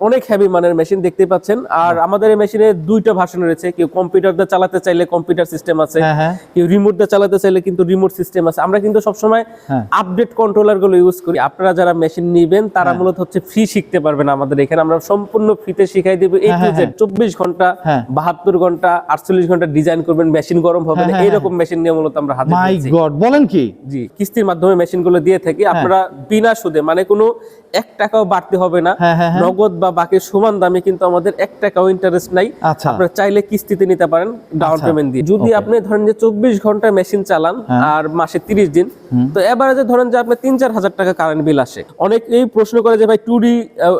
অনেক হেভি মানের মেশিন দেখতে পাচ্ছেন। আর আমাদের এই মেশিনে দুইটা ভার্সন রয়েছে। কেউ কম্পিউটার দিয়ে চালাতে চাইলে কম্পিউটার সিস্টেম আছে। হ্যাঁ হ্যাঁ। কেউ রিমোট দিয়ে চালাতে চাইলে কিন্তু রিমোট সিস্টেম আছে। আমরা কিন্তু সবসময় হ্যাঁ। আপডেট কন্ট্রোলারগুলো ইউজ করি। আপনারা যারা মেশিন নিবেন তারা মূলত হচ্ছে ফ্রি শিখতে পারবেন আমাদের এখানে। আমরা সম্পূর্ণ ফ্রিতে শিখাই দেবো। এই হ্যাঁ, হ্যাঁ, চব্বিশ ঘণ্টা হ্যাঁ। বাহাত্তর ঘণ্টা আটচল্লিশ ঘণ্টা ডিজাইন করবেন। মেশিন গরম হবে হ্যাঁ, না হ্যাঁ, এইরকম মেশিন নিয়ে মূলত আমরা হাতে মাই গড বলেন কি? জি কিস্তির মাধ্যমে মেশিনগুলো দিয়ে থাকি। হ্যাঁ। আপনারা বিনা সুদে মানে কোনো এক টাকাও বাড়তে হবে না। হ্যাঁ, হ্যাঁ, হ্যাঁ। নগদ বা বাকি সমান দামে কিন্তু আমাদের এক টাকাও ইন্টারেস্ট নাই আচ্ছা আপনারা চাইলে কিস্তিতে নিতে পারেন ডাউন আচ্ছা। পেমেন্ট দিয়ে যদি আপনি ধরেন যে চব্বিশ ঘণ্টা মেশিন চালান হ্যাঁ। আর মাসে তিরিশ দিন তো এবারে ধরেন যে আপনার তিন চার হাজার টাকা কারেন্ট বিল আসে অনেক এই প্রশ্ন করে যে ভাই টু ডি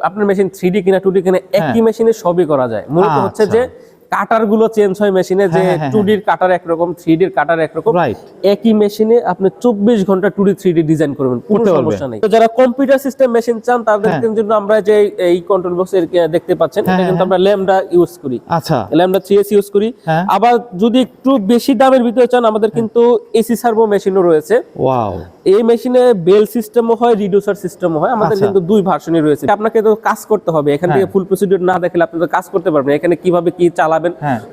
আপনার মেশিন থ্রি ডি কিনা টু ডি কিনা একই মেশিনে সবই করা যায় মূলত হচ্ছে হ্যাঁ। আচ্ছা। যে কাটারগুলো চেঞ্জ হয় মেশিনে যে হ্যাঁ, হ্যাঁ, হ্যাঁ, টু ডির কাটার একরকম থ্রি ডির কাটার একরকম একই মেশিনে আপনি চব্বিশ ঘণ্টা two D three D design করবেন কোনো সমস্যা নেই। যারা কম্পিউটার সিস্টেম মেশিন চান তাদের হ্যাঁ। জন্য আমরা যে এই কন্ট্রোল বক্স এর দেখতে পাচ্ছেন হ্যাঁ, এটা কিন্তু আমরা ল্যামডা ইউজ করি। আচ্ছা। ল্যামডা থ্রি এস ইউজ করি। হ্যাঁ। আবার যদি একটু বেশি দামের ভিতরে চান আমাদের কিন্তু এসি সার্ভো মেশিনও রয়েছে। ওয়াও এই মেশিনে বেল সিস্টেমও হয় রিডিউসার সিস্টেমও হয়। আমাদের আচ্ছা। কিন্তু দুই ভার্সনই রয়েছে। আপনাকে তো কাজ করতে হবে। এখান থেকে হ্যাঁ। ফুল প্রসিডিউর না দেখলে আপনি তো কাজ করতে পারবেন এখানে কীভাবে কি চালাবেন।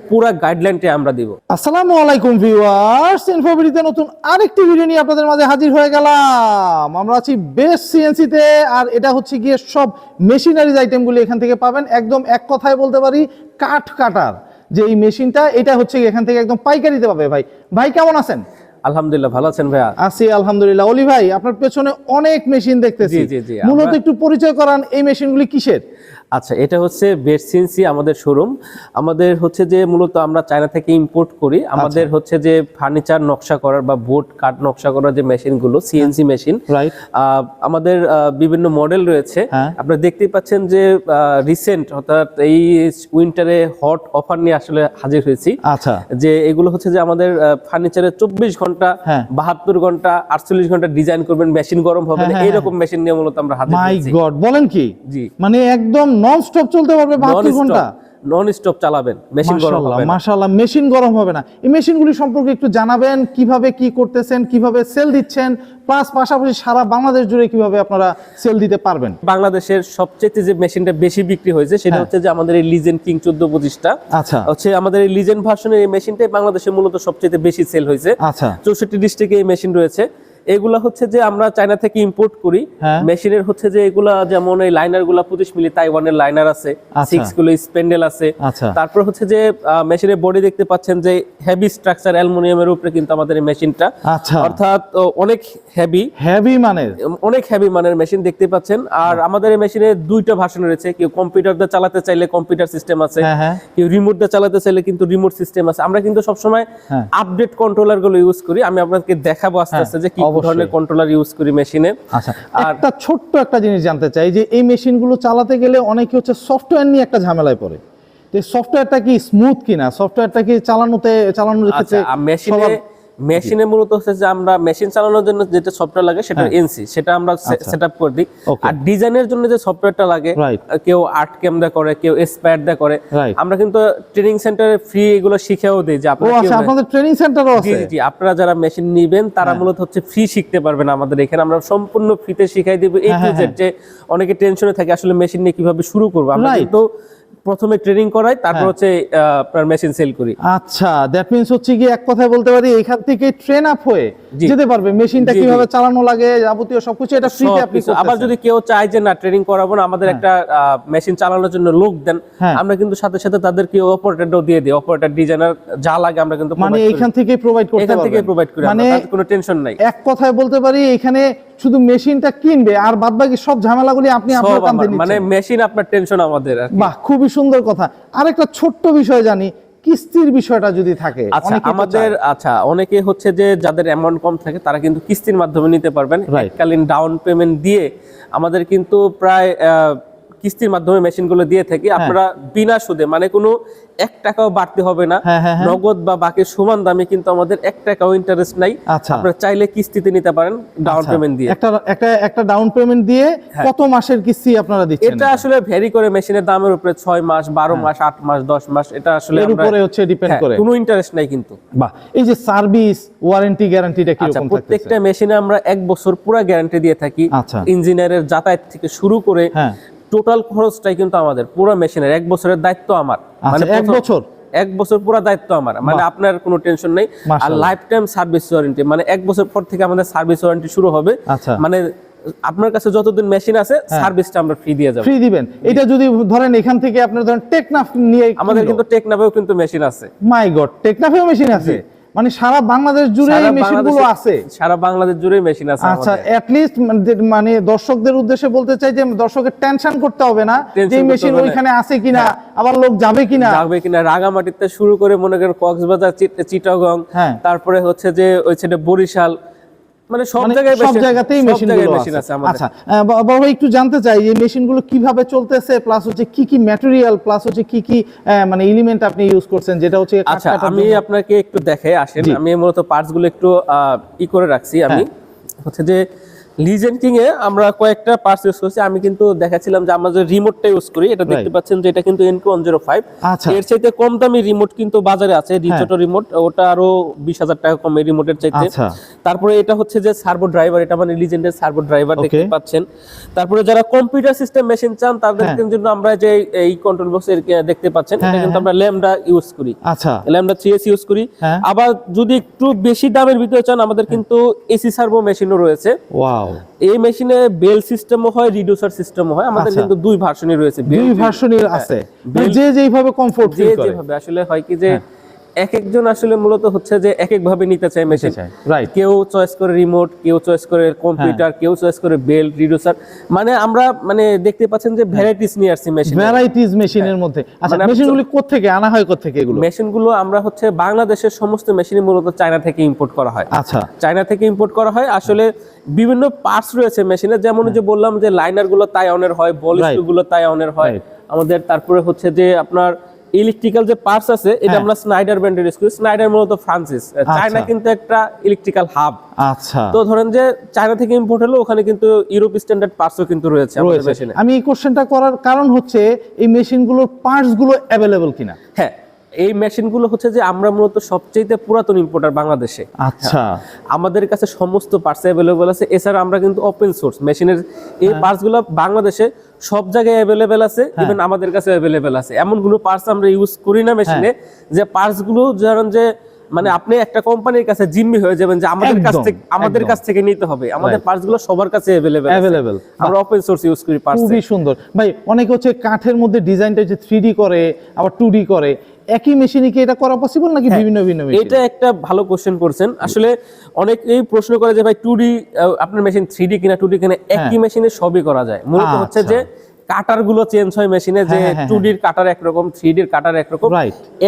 পুরো গাইডলাইনটা আমরা দিব। আসসালামু আলাইকুম ভিউয়ার্স ইনফোবিডিতে নতুন আরেকটি ভিডিও নিয়ে আপনাদের মাঝে হাজির হয়ে গেলাম। আমরা আছি বেস্ট সিএনসি তে আর এটা হচ্ছে গিয়ে সব মেশিনারিজ আইটেমগুলি এখান থেকে পাবেন। একদম এক কথায় বলতে পারি কাঠ কাটার যে এই মেশিনটা এটা হচ্ছে গিয়ে এখান থেকে একদম পাইকারিতে পাবে ভাই। ভাই কেমন আছেন? আলহামদুলিল্লাহ ভালো আছেন ভাইয়া? আছি আলহামদুলিল্লাহ। অলি ভাই আপনার পেছনে অনেক মেশিন দেখতেছি। মূলত একটু পরিচয় করান এই মেশিনগুলি কিসের? আচ্ছা এটা হচ্ছে বেডসিনসি আমাদের শোরুম। আমাদের হচ্ছে যে মূলত আমরা চায়না থেকে ইম্পোর্ট করি আচ্ছা। আমাদের হচ্ছে যে ফার্নিচার নকশা করার বা বোর্ড কাঠ নকশা করার যে মেশিনগুলো সিএনসি মেশিন আমাদের বিভিন্ন মডেল রয়েছে। হ্যাঁ। আপনারা দেখতেই পাচ্ছেন যে রিসেন্ট অর্থাৎ এই উইন্টারে হট অফার নিয়ে আসলে হাজির হয়েছি। আচ্ছা। যে এগুলো হচ্ছে যে আমাদের ফার্নিচারে চব্বিশ ঘণ্টা হ্যাঁ। বাহাত্তর ঘণ্টা আটচল্লিশ ঘণ্টা ডিজাইন করবেন মেশিন গরম হবে হ্যাঁ, হ্যাঁ, এইরকম মেশিন নিয়ে মূলত আমরা হাজির বলেন কি? জি। মানে একদম নন স্টপ চলতে পারবে বাহাত্তর ঘণ্টা। নন স্টপ চালাবেন মেশিন গরম হবে মাশাআল্লাহ মেশিন গরম হবে না। এই মেশিনগুলি সম্পর্কে একটু জানাবেন কীভাবে কি করতেছেন কীভাবে সেল দিচ্ছেন প্লাস পাশাপাশি সারা বাংলাদেশ জুড়ে কীভাবে আপনারা সেল দিতে পারবেন। বাংলাদেশের সবচেয়ে যে মেশিনটা বেশি বিক্রি হয়েছে সেটা হ্যাঁ। হচ্ছে যে আমাদের এই লিজেন্ড কিং চোদ্দ পঁচিশটা। আচ্ছা। হচ্ছে আমাদের এই লিজেন্ড ভার্সনের এই মেশিনটাই বাংলাদেশে মূলত সবচেয়ে বেশি সেল হয়েছে। আচ্ছা। চৌষট্টি ডিস্ট্রিক্টে এই মেশিন রয়েছে। এগুলা হচ্ছে যে আমরা চায়না থেকে ইম্পোর্ট করি। হ্যাঁ। মেশিনের হচ্ছে যে এগুলা যেমন এই লাইনারগুলা পঁচিশ মিলি তাইওয়ানের লাইনার আছে আচ্ছা। সিক্সগুলো স্পেন্ডেল আছে। আচ্ছা। তারপর হচ্ছে যে মেশিনের বডি দেখতে পাচ্ছেন যে হেভি স্ট্রাকচার অ্যালুমিনিয়ামের উপরে কিন্তু আমাদের এই মেশিনটা। আচ্ছা। অর্থাৎ অনেক হেভি হেভি মানের? অনেক হেভি মানের মেশিন দেখতে পাচ্ছেন। আর আমাদের এই মেশিনে দুইটা ভার্সন রয়েছে। কেউ কম্পিউটার দিয়ে চালাতে চাইলে কম্পিউটার সিস্টেম আছে। হ্যাঁ হ্যাঁ। কেউ রিমোট দিয়ে চালাতে চাইলে কিন্তু রিমোট সিস্টেম আছে। আমরা কিন্তু সবসময়। আপডেট কন্ট্রোলারগুলো ইউজ করি। আমি আপনাকে দেখাবো আস্তে আস্তে যে কি। ধরনের কন্ট্রোলার ইউজ করি মেশিনে আচ্ছা একটা ছোট্ট একটা জিনিস জানতে চাই যে এই মেশিনগুলো চালাতে গেলে অনেকে হচ্ছে সফটওয়্যার নিয়ে একটা ঝামেলায় পড়ে। তো সফটওয়্যারটা কি স্মুথ কিনা? সফটওয়্যারটা কি চালানোতে চালানোর ক্ষেত্রে আচ্ছা মেশিনে সবার- মেশিনে মূলত হচ্ছে যে আমরা মেশিন চালানোর জন্য যেটা সফটওয়্যার লাগে সেটা এনসি সেটা আমরা আচ্ছা। সেট আপ করে দিই। আর ডিজাইনের জন্য যে সফটওয়্যারটা লাগে কেউ আর্ট ক্যামেরা করে কেউ স্পায়ার দিয়ে করে আমরা কিন্তু ট্রেনিং সেন্টারে ফ্রি এগুলো শিখেও দিই যে আচ্ছা আপনাদের ট্রেনিং সেন্টারও আছে? জি আপনারা যারা মেশিন নিবেন তারা হ্যাঁ। মূলত হচ্ছে ফ্রি শিখতে পারবেন আমাদের এখানে। আমরা সম্পূর্ণ ফ্রিতে শিখাই দিব এই হ্যাঁ, হ্যাঁ, যে অনেকে টেনশনে থাকে আসলে মেশিন নিয়ে কীভাবে শুরু করব। আমরা. কিন্তু প্রথমে ট্রেনিং করাই তারপর হ্যাঁ। হচ্ছে আপনার মেশিন সেল করি আচ্ছা দ্যাট মিন্স হচ্ছে কি এক কথায় বলতে পারি এখান থেকে ট্রেন আপ হয়ে। যেতে পারবে মেশিনটা। কীভাবে চালানো লাগে যাবতীয় সবকিছু এটা ফ্রিতে আপনি সবকিছু। আবার যদি কেউ চায় যে না ট্রেনিং করাবো না আমাদের একটা মেশিন চালানোর জন্য লোক দেন হ্যাঁ। আমরা কিন্তু সাথে সাথে তাদেরকে অপারেটরটাও দিয়ে দিই। অপারেটর ডিজাইনার যা লাগে আমরা কিন্তু মানে এখান থেকে প্রোভাইড করতে এখান থেকে প্রোভাইড করি। মানে মানে কোনো টেনশন নাই। এক কথায় বলতে পারি এখানে শুধু মেশিনটা কিনবে আর বাদবাকি সব ঝামেলাগুলি আপনি আপনার কাঁধে আমার- মানে মেশিন আপনার টেনশন আমাদের আর বাহ খুবই সুন্দর কথা। আরেকটা ছোট্ট বিষয় জানি কিস্তির বিষয়টা যদি থাকে আচ্ছা আমাদের আচ্ছা অনেকে হচ্ছে যে যাদের অ্যামাউন্ট কম থাকে তারা কিন্তু কিস্তির মাধ্যমে নিতে পারবেন. এককালীন ডাউন পেমেন্ট দিয়ে আমাদের কিন্তু প্রায় আহ, কিস্তির মাধ্যমে মেশিনগুলো দিয়ে থাকি আপনারা বিনা সুদে মানে কোনো এক টাকাও বাড়তে হবে না। হ্যাঁ, হ্যাঁ, হ্যাঁ। নগদ বা বাকি সমান দামে কিন্তু আমাদের এক টাকাও ইন্টারেস্ট নাই। আচ্ছা। আপনারা চাইলে কিস্তিতে নিতে পারেন ডাউন আচ্ছা। পেমেন্ট দিয়ে। একটা একটা একটা ডাউন পেমেন্ট দিয়ে কত মাসের কিস্তি আপনারা দিচ্ছেন? এটা আসলে ভ্যারি করে মেশিনের দামের উপরে ছয় মাস বারো মাস আট মাস দশ মাস এটা আসলে হ্যাঁ। এর উপরে হচ্ছে ডিপেন্ড হ্যাঁ, করে। কোনো ইন্টারেস্ট নাই কিন্তু। বাহ এই যে সার্ভিস ওয়ারেন্টি গ্যারান্টিটা কীরকম থাকতেছে? প্রত্যেকটা মেশিনে আমরা এক বছর পুরো গ্যারান্টি দিয়ে থাকি। আচ্ছা। ইঞ্জিনিয়ারের যাতায়াত থেকে শুরু করে হ্যাঁ। টোটাল খরচটাই কিন্তু আমাদের পুরো মেশিনের এক বছরের দায়িত্ব আমার। আচ্ছা এক বছর? এক বছর পুরো দায়িত্ব আমার মানে আপনার কোনো টেনশন নেই। আর লাইফ টাইম সার্ভিস ওয়ারেন্টি মানে এক বছর পর থেকে আমাদের সার্ভিস ওয়ারেন্টি শুরু হবে। আচ্ছা। মানে আপনার কাছে যতদিন মেশিন আছে সার্ভিসটা আমরা ফ্রি দিয়ে যাব। ফ্রি দিবেন। এটা যদি ধরেন এখান থেকে আপনার ধরেন টেকনাফ নিয়ে আমাদের কিন্তু টেকনাফেও কিন্তু মেশিন আছে। মাই গড টেকনাফেও মেশিন আছে। মানে সারা বাংলাদেশ জুড়ে এই মেশিনগুলো আছে। সারা বাংলাদেশ জুড়ে মেশিন আছে আচ্ছা এট অ্যাট লিস্ট মানে দর্শকদের উদ্দেশ্যে বলতে চাই যে দর্শকের টেনশন করতে হবে না যে মেশিন ওইখানে আছে কিনা আবার লোক যাবে কিনা। যাবে কিনা রাঙামাটিতে শুরু করে মনে করেন কক্সবাজার চিট- চিটাগং হ্যাঁ। তারপরে হচ্ছে যে ওই ছেলে বরিশাল মানে সব মানে জায়গায় সব জায়গাতেই মেশিন আছে। আচ্ছা বড় একটু জানতে চাই এই মেশিনগুলো কীভাবে চলতেছে প্লাস হচ্ছে কি কি ম্যাটেরিয়াল প্লাস হচ্ছে কি কি মানে এলিমেন্ট আপনি ইউজ করছেন যেটা হচ্ছে আচ্ছা আমি আপনাকে একটু দেখে আসেন। আমি মূলত পার্টসগুলো একটু আহ, ই করে রাখছি আমি। হ্যাঁ। হচ্ছে যে লিজেন্ড কিং এ আমরা কয়েকটা পার্টস ইউজ করছি আমি কিন্তু দেখাচ্ছিলাম যে আমরা যে রিমোটটা ইউজ করি এটা দেখতে পাচ্ছেন যে এটা কিন্তু এনকো ওয়ান জিরো ফাইভ। এর চাইতে কম দামি রিমোট কিন্তু বাজারে আছে হ্যাঁ। ছোট রিমোট ওটা আরও বিশ হাজার টাকা কম এই রিমোটের চাইতে আচ্ছা। তারপরে এটা হচ্ছে যে সার্ভো ড্রাইভার এটা মানে লিজেন্ডের সার্ভো ড্রাইভার দেখতে পাচ্ছেন তারপরে যারা কম্পিউটার সিস্টেম মেশিন চান তাদের হ্যাঁ। জন্য আমরা যে এই কন্ট্রোল বক্স দেখতে পাচ্ছেন হ্যাঁ, এটা কিন্তু হ্যাঁ। আমরা ল্যামডা ইউজ করি আচ্ছা ল্যামডা থ্রি এস ইউজ করি হ্যাঁ। আবার যদি একটু বেশি দামের ভিতরে চান আমাদের কিন্তু এসি সার্ভো মেশিনও রয়েছে ওয়াও এই মেশিনে বেল সিস্টেমও হয় রিডিউসার সিস্টেমও হয়। আমাদের আচ্ছা। কিন্তু দুই ভার্সনই রয়েছে দুই ভার্সনই আছে। মানে যে যেইভাবে কমফোর্ট ফিল করে। যেভাবে। আসলে হয় কি যে এক একজন আসলে মূলত হচ্ছে যে এক এক ভাবে নিতে চায় মেশিন right. কেউ চয়েস করে রিমোট কেউ চয়েস করে কম্পিউটার কেউ চয়েস করে বেল রিডিউসার মানে আমরা মানে দেখতে পাচ্ছেন যে ভ্যারাইটিস নিয়ে আসছি মেশিন ভ্যারাইটিস মেশিনের মধ্যে। আচ্ছা মেশিনগুলি কোত্থেকে আনা হয় কোত্থেকে এগুলো? মেশিনগুলো আমরা হচ্ছে বাংলাদেশের সমস্ত মেশিনই মূলত চায়না থেকে ইম্পোর্ট করা হয়। আচ্ছা। চায়না থেকে ইম্পোর্ট করা হয়। আসলে বিভিন্ন পার্টস রয়েছে মেশিনে যেমন যে বললাম যে লাইনারগুলো তাইওয়ানের হয় বল Right. গুলো তাইওয়ানের হয়। আমাদের তারপরে হচ্ছে যে আপনার ইলেকট্রিক্যাল যে পার্টস আছে এটা হ্যাঁ। আমরা স্নাইডার ব্র্যান্ডের ইউজ করি স্নাইডার মূলত ফ্রান্সিস চায়না কিন্তু একটা ইলেকট্রিক্যাল হাব আচ্ছা। তো ধরেন যে চায়না থেকে ইম্পোর্ট হলো ওখানে কিন্তু ইউরোপ স্ট্যান্ডার্ড পার্টসও কিন্তু রয়েছে আমাদের মেশিনে আমি এই কোশ্চেনটা করার কারণ হচ্ছে এই মেশিনগুলোর পার্টসগুলো অ্যাভেলেবল কিনা? হ্যাঁ এই মেশিনগুলো হচ্ছে যে আমরা মূলত সবচেয়ে পুরাতন ইম্পোর্টার বাংলাদেশে। আচ্ছা। আমাদের কাছে সমস্ত পার্টস অ্যাভেলেবেল আছে। এছাড়া আমরা কিন্তু ওপেন সোর্স মেশিনের এই হ্যাঁ। পার্টসগুলো বাংলাদেশে সব জায়গায় অ্যাভেলেবেল আছে ইভেন আমাদের কাছে অ্যাভেলেবেল আছে। এমন কোনো পার্টস আমরা ইউজ করি না মেশিনে যে যে পার্টসগুলো ধরেন যে মানে আপনি একটা কোম্পানির কাছে জিম্মি হয়ে যাবেন যে আমাদের কাছ থেকে আমাদের কাছ থেকে নিতে হবে। আমাদের পার্টসগুলো সবার কাছে অ্যাভেলেবেল Available। আমরা ওপেন সোর্স ইউজ করি পার্টস খুবই সুন্দর। ভাই অনেকে হচ্ছে কাঠের মধ্যে ডিজাইনটা যে থ্রি করে আবার টু করে একই মেশিনে কি এটা করা পসিবল নাকি বিভিন্ন ভিন্ন মেশিন এটা একটা ভালো কোশ্চেন করছেন। আসলে অনেকেই প্রশ্ন করে যে ভাই টু ডি আপনার মেশিন থ্রি ডি কিনা টু ডি কিনা একই মেশিনে সবই করা যায়। মূলত হচ্ছে হ্যাঁ। আচ্ছা। যে কাটারগুলো চেঞ্জ হয় মেশিনে যে হ্যাঁ, হ্যাঁ, টু ডির কাটার একরকম থ্রি ডির কাটার একরকম।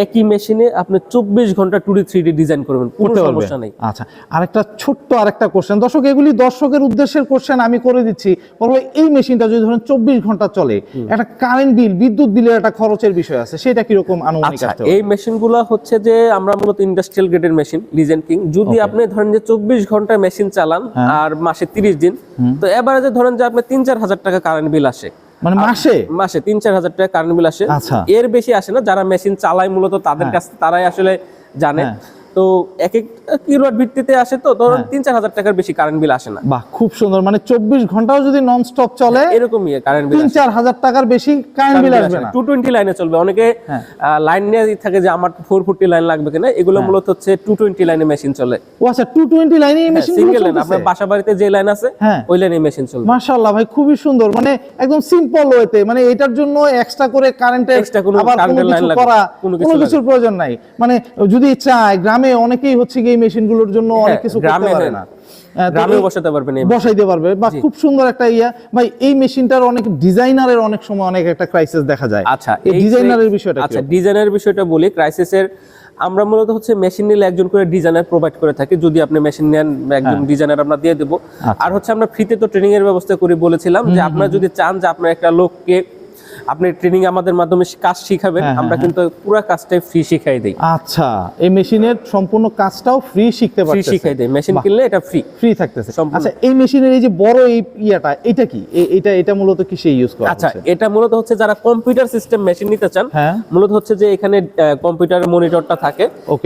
একই মেশিনে আপনি চব্বিশ ঘণ্টা two D three D design করবেন কোনো সমস্যা নেই। আচ্ছা আরেকটা ছোট্ট আরেকটা কোশ্চেন দর্শক এগুলি দর্শকের উদ্দেশ্যের কোশ্চেন আমি করে দিচ্ছি। বলব এই মেশিনটা যদি ধরেন চব্বিশ ঘণ্টা চলে একটা কারেন্ট বিল বিদ্যুৎ বিলের একটা খরচের বিষয় আছে সেটা কীরকম আনুমানিক আচ্ছা? এই মেশিনগুলো হচ্ছে যে আমরা মূলত ইন্ডাস্ট্রিয়াল গ্রেডের মেশিন লিজেন্ড কিং যদি আপনি ধরেন যে চব্বিশ ঘণ্টা মেশিন চালান হ্যাঁ। আর মাসে তিরিশ দিন তো এবারে যে ধরেন যে আপনি তিন চার হাজার টাকা কারেন্ট বিল আসে মানে মাসে মাসে তিন চার হাজার টাকা কারেন্ট বিল আসে আচ্ছা। এর বেশি আসে না যারা মেশিন চালায় মূলত তাদের কাছে তারাই আসলে জানে হ্যাঁ। তো এক এক কিলোয়াট ভিত্তিতে আসে তো ধরুন তিন চার হাজার টাকার বেশি কারেন্ট বিল আসে না। বাহ খুব সুন্দর। মানে চব্বিশ ঘন্টাও যদি নন স্টপ চলে এরকমই কারেন্ট বিল তিন চার হাজার টাকার বেশি কারেন্ট বিল আসবে না। টু টোয়েন্টি লাইনে চলবে। অনেকে হ্যাঁ। লাইন নিয়ে থাকে যে আমার ফোর ফোরটি লাইন লাগবে কিনা এগুলো মূলত হচ্ছে টু টোয়েন্টি লাইনে মেশিন চলে। ও আচ্ছা টু টোয়েন্টি লাইনে এই মেশিন সিঙ্গেল লাইন আপনার বাসা বাড়িতে যে লাইন আছে হ্যাঁ। ওই লাইনে মেশিন চলবে। মাশাআল্লাহ ভাই খুবই সুন্দর। মানে একদম সিম্পল ওয়েতে মানে এটার জন্য এক্সট্রা করে কারেন্টের আবার কোনো কিছু করা কোনো কিছুর প্রয়োজন নাই। মানে যদি চায় গ্রামে অনেকেই হচ্ছে এই মেশিনগুলোর জন্য অনেক কিছু করতে হ্যাঁ, পারে হ্যাঁ। না গ্রামেও বসাতে পারবেন বসাইতে পারবে। বা খুব সুন্দর একটা ইয়া। ভাই এই মেশিনটার অনেক ডিজাইনারের অনেক সময় অনেক একটা ক্রাইসিস দেখা যায়। আচ্ছা এই ডিজাইনারের বিষয়টা আচ্ছা কি ডিজাইনের বিষয়টা বলি ক্রাইসিসের আমরা মূলত হচ্ছে মেশিন নিলে একজন করে ডিজাইনার প্রোভাইড করে থাকি। যদি আপনি মেশিন নেন একজন ডিজাইনার আমরা দিয়ে দেবো। আচ্ছা। আর হচ্ছে আমরা ফ্রিতে তো ট্রেনিং এর ব্যবস্থা করি বলেছিলাম যে আপনারা যদি চান যে আপনার একটা লোককে আপনি ট্রেনিং আমাদের মাধ্যমে কাজ শিখাবেন হ্যাঁ, আমরা কিন্তু পুরো কাজটাই ফ্রি শিখাই দিই। আচ্ছা এই মেশিনের সম্পূর্ণ কাজটাও ফ্রি শিখতে ফ্রি শিখাই দিই মেশিন কিনলে এটা ফ্রি ফ্রি থাকতেছে। আচ্ছা এই মেশিনের এই যে বড় এই ইয়াটা এটা কি? এটা এটা মূলত কিসে ইউজ করা আচ্ছা এটা মূলত হচ্ছে যারা কম্পিউটার সিস্টেম মেশিন নিতে চান হ্যাঁ। মূলত হচ্ছে যে এখানে কম্পিউটার মনিটরটা থাকে.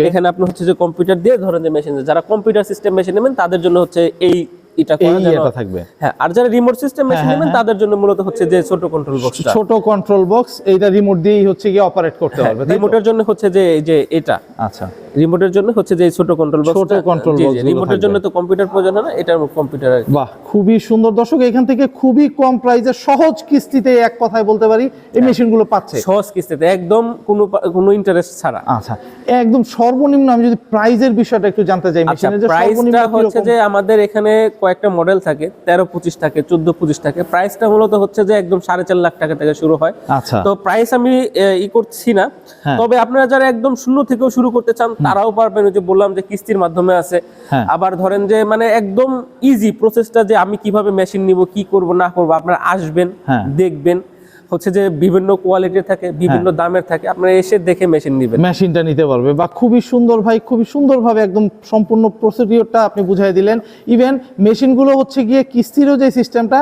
এখানে আপনি হচ্ছে যে কম্পিউটার দিয়ে ধরেন যে মেশিন যারা কম্পিউটার সিস্টেম মেশিন নেবেন তাদের জন্য হচ্ছে এই এটা করা যেন এটা থাকবে। হ্যাঁ আর যারা রিমোট সিস্টেম মেশিন হ্যাঁ, নেবেন তাদের জন্য মূলত হচ্ছে যে ছোট কন্ট্রোল বক্সটা ছোট কন্ট্রোল বক্স এইটা রিমোট দিয়েই হচ্ছে গিয়ে অপারেট করতে পারবে রিমোটের জন্য হচ্ছে যে যে এটা। আচ্ছা। রিমোটের জন্য হচ্ছে যে ছোট কন্ট্রোল বক্স ছোট box গুলো রিমোটের জন্য তো কম্পিউটার প্রয়োজন হয় এটার কম্পিউটার বাহ খুবই সুন্দর। দর্শক এখান থেকে খুবই কম প্রাইসে সহজ কিস্তিতে এক কথায় বলতে পারি এই হ্যাঁ। মেশিনগুলো পাচ্ছে। সহজ কিস্তিতে একদম কোনো কোনো ইন্টারেস্ট ছাড়া। আচ্ছা একদম সর্বনিম্ন আমি যদি প্রাইজের বিষয়টা একটু জানতে চাই আচ্ছা মেশিনের যে প্রাইসটা সর্বনিম্ন হচ্ছে যে আমাদের এখানে কয়েকটা মডেল থাকে তেরো পঁচিশ থাকে চোদ্দ পঁচিশ থাকে। প্রাইসটা মূলত হচ্ছে যে একদম সাড়ে চার লাখ টাকা থেকে শুরু হয়। আচ্ছা। তো প্রাইস আমি ই করছি না। হ্যাঁ। তবে আপনারা যারা একদম শূন্য থেকেও শুরু করতে চান তারাও পারবেন যে বললাম যে কিস্তির মাধ্যমে আছে। হ্যাঁ। আবার ধরেন যে মানে একদম ইজি প্রসেসটা যে আমি কীভাবে মেশিন নিব কি করব না করব আপনারা আসবেন হ্যাঁ। দেখবেন। হচ্ছে যে বিভিন্ন কোয়ালিটির থাকে বিভিন্ন দামের থাকে আপনারা এসে দেখে মেশিন নেবেন। মেশিনটা নিতে পারবে। বা খুবই সুন্দর ভাই খুবই সুন্দরভাবে একদম সম্পূর্ণ প্রসিডিওরটা আপনি বুঝাই দিলেন। ইভেন মেশিনগুলো হচ্ছে গিয়ে কিস্তিরও যে সিস্টেমটা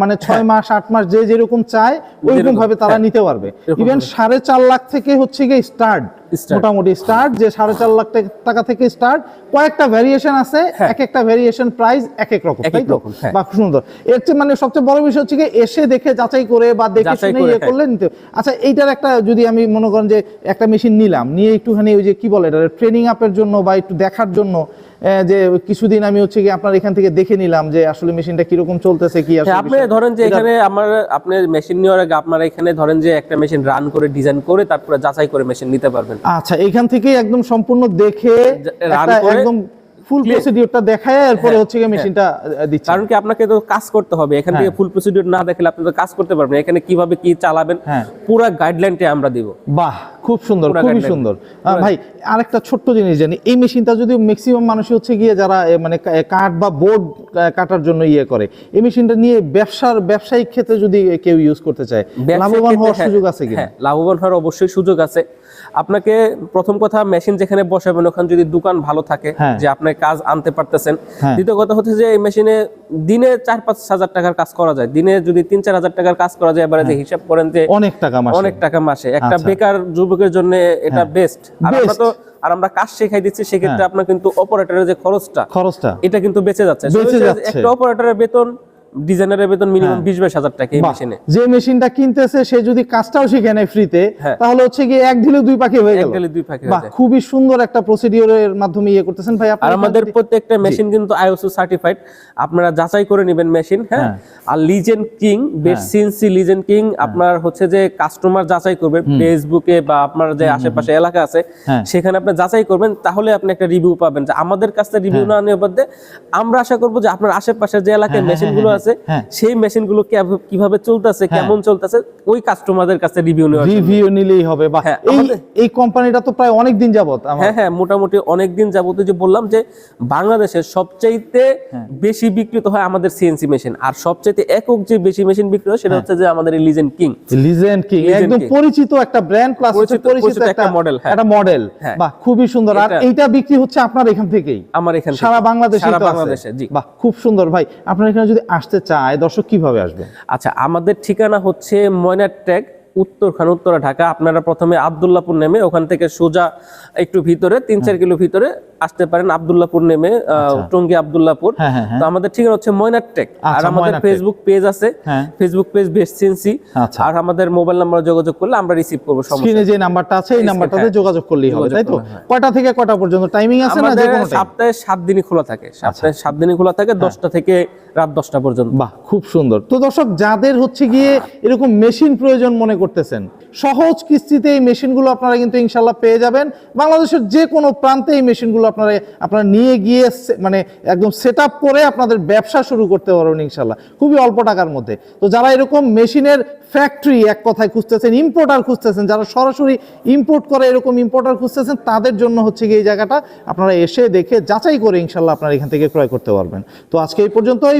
মানে ছয় মাস আট মাস যে যেরকম চায় ওইরকম ভাবে তারা হ্যাঁ। নিতে পারবে। ইভেন সাড়ে চার লাখ থেকে হচ্ছে গিয়ে স্টার্ট। মোটামুটি স্টার্ট যে সাড়ে চার লাখ টাকা- থেকে স্টার্ট কয়েকটা ভ্যারিয়েশন আছে হ্যাঁ। এক একটা ভ্যারিয়েশন প্রাইস এক এক রকম তাই তো হ্যাঁ। বা খুব সুন্দর এর চেয়ে মানে সবচেয়ে বড় বিষয় হচ্ছে কি এসে দেখে যাচাই করে বা দেখে শুনে ইয়ে হ্যাঁ। করলে নিতে আচ্ছা এইটার একটা যদি আমি মনে করেন যে একটা মেশিন নিলাম নিয়ে একটুখানি ওই যে কি বলে এটা ট্রেনিং আপের জন্য বা একটু দেখার জন্য যে কিছুদিন আমি হচ্ছে কি আপনার এখান থেকে দেখে নিলাম যে আসলে মেশিনটা কীরকম চলতেছে কি আসলে হ্যাঁ, আপনি ধরেন যে এখানে আমার আপনি মেশিন নেওয়ার আগে আপনারা এখানে ধরেন যে একটা মেশিন রান করে ডিজাইন করে তারপরে যাচাই করে মেশিন নিতে পারবেন। আচ্ছা এখান থেকে একদম সম্পূর্ণ দেখে রান করে একদম ফুল clear। প্রসিডিওরটা দেখায় এরপরে হ্যাঁ, হচ্ছে কি মেশিনটা দিচ্ছে। কারণ কি আপনাকে তো কাজ করতে হবে। এখান থেকে ফুল প্রসিডিউর না দেখলে আপনি তো কাজ করতে পারবেন এখানে কীভাবে কি চালাবেন হ্যাঁ। পুরো গাইডলাইনটা আমরা দিব। বাহ খুব সুন্দর খুবই সুন্দর। ভাই আরেকটা ছোট্ট জিনিস জানি এই মেশিনটা যদি ম্যাক্সিমাম মানুষ হচ্ছে গিয়ে যারা মানে কা- কাঠ বা বোর্ড কাটার জন্য ইয়ে করে এই মেশিনটা নিয়ে ব্যবসার ব্যবসায়িক ক্ষেত্রে যদি কেউ ইউজ করতে চায় লাভবান হওয়ার সুযোগ হ্যাঁ, আছে হ্যাঁ, লাভবান হওয়ার অবশ্যই সুযোগ আছে। আপনাকে প্রথম কথা মেশিন যেখানে বসাবেন ওখানে যদি দোকান ভালো থাকে হ্যাঁ। যে আপনি কাজ আনতে পারতেছেন। হ্যাঁ। দ্বিতীয় কথা হচ্ছে যে এই মেশিনে দিনে চার পাঁচ হাজার টাকার কাজ করা যায়। দিনে যদি তিন চার হাজার টাকার কাজ করা যায় এবারে যে হিসাব করেন যে অনেক টাকা মাসে। অনেক টাকা মাসে। একটা আচ্ছা। বেকার যুবকের জন্য এটা বেস্ট আর আমরা তো আর আমরা কাজ শেখাই দিচ্ছি সেক্ষেত্রে আপনার কিন্তু অপারেটরের যে খরচটা খরচটা। এটা কিন্তু বেঁচে যাচ্ছে। একটা অপারেটরের বেতন ডিজাইনারের বেতন মিনিমাম বাইশ হাজার টাকা এই মেশিনে যে মেশিনটা কিনতেছে সে যদি কাজটাও শিখে নেয় ফ্রিতে হ্যাঁ। তাহলে হচ্ছে গিয়ে এক ঢিলে দুই পাখি হয়ে এক গেল। দুই হয়ে যায়। খুবই সুন্দর একটা মাধ্যমে ইয়ে করতেছেন ভাই আমাদের প্রত্যেকটা মেশিন কিন্তু আইওসি সার্টিফাইড আপনারা যাচাই করে নেবেন মেশিন হ্যাঁ? আর legend king best সিনসি legend king আপনার হচ্ছে যে কাস্টমার যাচাই করবেন ফেসবুকে বা আপনার যে আশেপাশে এলাকা আছে হ্যাঁ। সেখানে আপনি যাচাই করবেন তাহলে আপনি একটা রিভিউ পাবেন যে আমাদের কাছ থেকে রিভিউ না নেওয়ার বাদে আমরা আশা করব যে আপনার আশেপাশের যে এলাকায় মেশিনগুলো আছে হ্যাঁ। সেই মেশিনগুলো কীভাবে চলতেছে কেমন চলতেছে ওই কাস্টমারদের কাছে রিভিউ রিভিউ নিলেই হবে। বা হ্যাঁ, এই এই কোম্পানিটা তো প্রায় অনেক দিন যাবত হ্যাঁ হ্যাঁ মোটামুটি অনেকদিন যাবত যে বললাম যে বাংলাদেশের সবচাইতে হ্যাঁ। বেশি বিক্রিত হয় আমাদের সিএনসি মেশিন আর সবচাইতে একক যে বেশি মেশিন বিক্রি হয় সেটা হচ্ছে যে আমাদের লিজেন্ড কিং লিজেন্ড কিং একদম পরিচিত একটা ব্র্যান্ড প্লাস পরিচিত- একটা হ্যাঁ। একটা মডেল হ্যাঁ। বাহ খুবই সুন্দর। আর এটা- এইটা বিক্রি হচ্ছে আপনার এখান থেকেই? আমার এখান থেকে। সারা বাংলাদেশে সারা বাংলাদেশে জি। বাহ খুব সুন্দর। ভাই আপনার এখানে যদি আসতে চায় দর্শক কীভাবে আসবে? আচ্ছা আমাদের ঠিকানা হচ্ছে ময়নার ট্যাগ উত্তরখান উত্তরা ঢাকা। আপনারা প্রথমে আবদুল্লাপুর নেমে ওখান থেকে সোজা একটু ভিতরে তিন চার কিলো ভিতরে আসতে পারেন আবদুল্লাপুর নেমে আহ, টঙ্গী আবদুল্লাপুর। হ্যাঁ, হ্যাঁ, হ্যাঁ। তো আমাদের ঠিকানা হচ্ছে ময়নার টেক আর আচ্ছা, আমাদের ফেসবুক পেজ আছে। হ্যাঁ। ফেসবুক পেজ বেস্ট সিনসি আচ্ছা। আর আমাদের মোবাইল নাম্বার যোগাযোগ করলে আমরা রিসিভ করব স্ক্রিনে যে নাম্বারটা আছে এই নাম্বারটাতে হ্যাঁ। যোগাযোগ করলেই হবে তাই তো? হ্যাঁ। কয়টা থেকে কয়টা পর্যন্ত? টাইমিং আছে না যে কোনো সপ্তাহে সাত দিনই খোলা থাকে সপ্তাহে সাত দিনই খোলা থাকে দশটা থেকে রাত দশটা পর্যন্ত। বাহ, খুব সুন্দর। তো দর্শক, যাদের হচ্ছে গিয়ে এরকম মেশিন প্রয়োজন মনে করতেছেন, সহজ কিস্তিতে এই মেশিনগুলো আপনারা কিন্তু ইনশাল্লাহ পেয়ে যাবেন। বাংলাদেশের যে কোনো প্রান্তে এই মেশিনগুলো আপনারা আপনারা নিয়ে গিয়ে মানে একদম সেট করে আপনাদের ব্যবসা শুরু করতে পারবেন ইনশাল্লাহ। খুবই অল্প টাকার মধ্যে। তো যারা এরকম মেশিনের ফ্যাক্টরি এক কথায় খুঁজতেছেন ইম্পোর্টার খুঁজতেছেন, যারা সরাসরি ইম্পোর্ট করে এরকম ইম্পোর্টার খুঁজতেছেন, তাদের জন্য হচ্ছে গিয়ে এই জায়গাটা আপনারা এসে দেখে যাচাই করে ইনশাল্লাহ আপনারা এখান থেকে ক্রয় করতে পারবেন। তো আজকে এই পর্যন্তই।